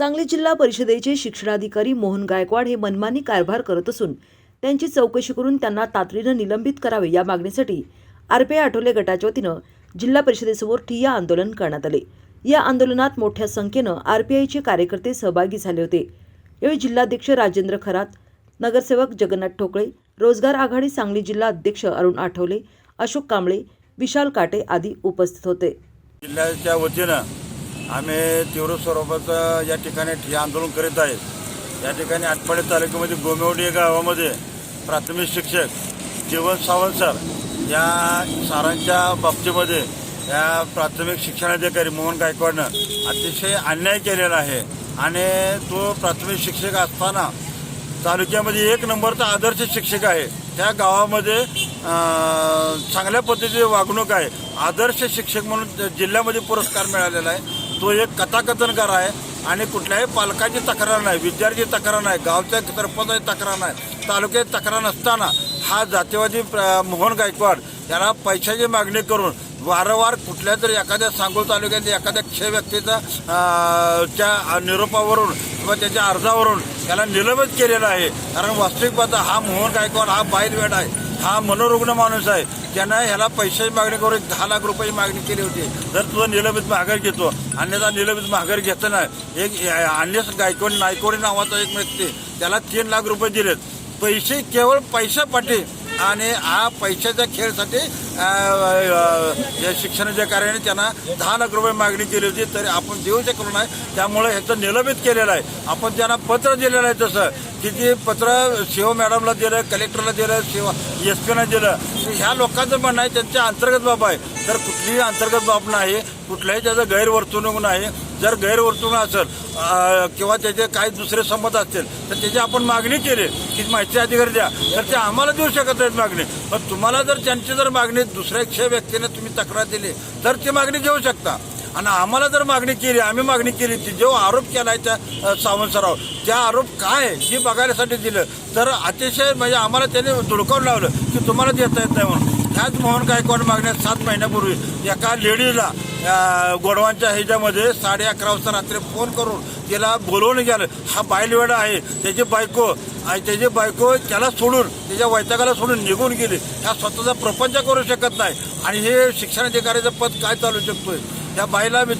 सांगली जिल्हा परिषदेचे शिक्षणाधिकारी मोहन गायकवाड हे मनमानी कारभार करत असून त्यांची चौकशी करून त्यांना तातडीनं निलंबित करावे या मागणीसाठी आरपीआय आठवले गटाच्या वतीनं जिल्हा परिषदेसमोर ठिय्या आंदोलन करण्यात आले. या आंदोलनात मोठ्या संख्येनं आरपीआयचे कार्यकर्ते सहभागी झाले होते. यावेळी जिल्हाध्यक्ष राजेंद्र खरात नगरसेवक जगन्नाथ ठोकळे रोजगार आघाडी सांगली जिल्हा अध्यक्ष अरुण आठवले अशोक कांबळे विशाल काटे आदी उपस्थित होते. जिल्ह्याच्या वतीनं आम्ही तीव्र स्वरूपाचं या ठिकाणी आंदोलन करीत आहे. या ठिकाणी आटपाडी तालुक्यामध्ये गोमेवडी या गावामध्ये प्राथमिक शिक्षक जीवन सावंत सर या सारांच्या बाबतीमध्ये या प्राथमिक शिक्षणाधिकारी मोहन गायकवाडनं अतिशय अन्याय केलेला आहे. आणि तो प्राथमिक शिक्षक असताना तालुक्यामध्ये एक नंबरचा आदर्श शिक्षक आहे. त्या गावामध्ये चांगल्या पद्धतीची वागणूक आहे. आदर्श शिक्षक म्हणून जिल्ह्यामध्ये पुरस्कार मिळालेला आहे. तो एक कथाकथनकार आहे आणि कुठल्याही पालकाची तक्रार नाही विद्यार्थी तक्रार नाही गावच्या सरपंचाची तक्रार नाही तालुक्यात तक्रार नसताना हा जातीवादी प्र- मोहन गायकवाड याला पैशाची मागणी करून वारंवार कुठल्या तरी एखाद्या सांगोल तालुक्यात एखाद्या क्षय व्यक्तीचा च्या निरोपावरून किंवा त्याच्या अर्जावरून त्याला निलंबित केलेलं आहे. कारण वास्तविक पाहता हा मोहन गायकवाड हा बाईलवेड आहे. हा मनोरुग्ण माणूस आहे. त्यानं ह्याला पैशाची मागणी करून दहा लाख रुपयाची मागणी केली होती. जर तुझं निलंबित माघार घेतो अन्यथा निलंबित माघार घेतं नाही. एक अन्य गायकवाड नायकवाडी नावाचा एक व्यक्ती त्याला तीन लाख रुपये दिलेत. पैसे केवळ पैशापाठी आणि हा पैशाच्या खेळसाठी अ, शिक्षणाच्या कार्याने त्यांना दहा लाख रुपये मागणी केली होती तरी आपण देऊ शकलो नाही. त्यामुळे ह्याचं निलंबित केलेलं आहे. आपण त्यांना पत्र दिलेलं आहे तसं. की ते पत्र शिव मॅडमला दिलं कलेक्टरला दिलं शिव एस पीला दिलं. तर ह्या लोकांचं म्हणणं आहे त्यांच्या अंतर्गत बाब आहे. तर कुठलीही अंतर्गत बाब नाही. कुठल्याही त्याचं गैरवर्तणूक नाही. जर गैरवर्तणूक असेल किंवा त्याचे काही दुसरे संमत असतील तर त्याची आपण मागणी केली. की माहिती अधिकारी द्या. तर ते आम्हाला देऊ शकत नाहीत मागणी. पण तुम्हाला जर त्यांची जर मागणी दुसऱ्या क्षय व्यक्तीने तुम्ही तक्रार दिली तर ती मागणी घेऊ शकता. आणि आम्हाला जर मागणी केली आम्ही मागणी केली ती जो आरोप केला आहे त्या सावंतसराव सावंत सराव त्या आरोप काय आहे हे बघायसाठी दिलं. तर अतिशय म्हणजे आम्हाला त्याने धुडकावून लावलं की तुम्हाला देता येत नाही म्हणून. ह्याच मोहन गायकवाड मागण्यात सात महिन्यापूर्वी एका लेडीला गोडवांच्या ह्याच्यामध्ये साडे अकरा वाजता रात्री फोन करून तिला बोलवून गेलं हा बायलवेडा आहे. त्याची बायको आणि त्याची बायको त्याला सोडून त्याच्या वैतागाला सोडून निघून गेली. ह्या स्वतःचा प्रपंच करू शकत नाही. आणि हे शिक्षणाधिकाऱ्याचं पद काय चालू शकतोय? त्या बाईला मी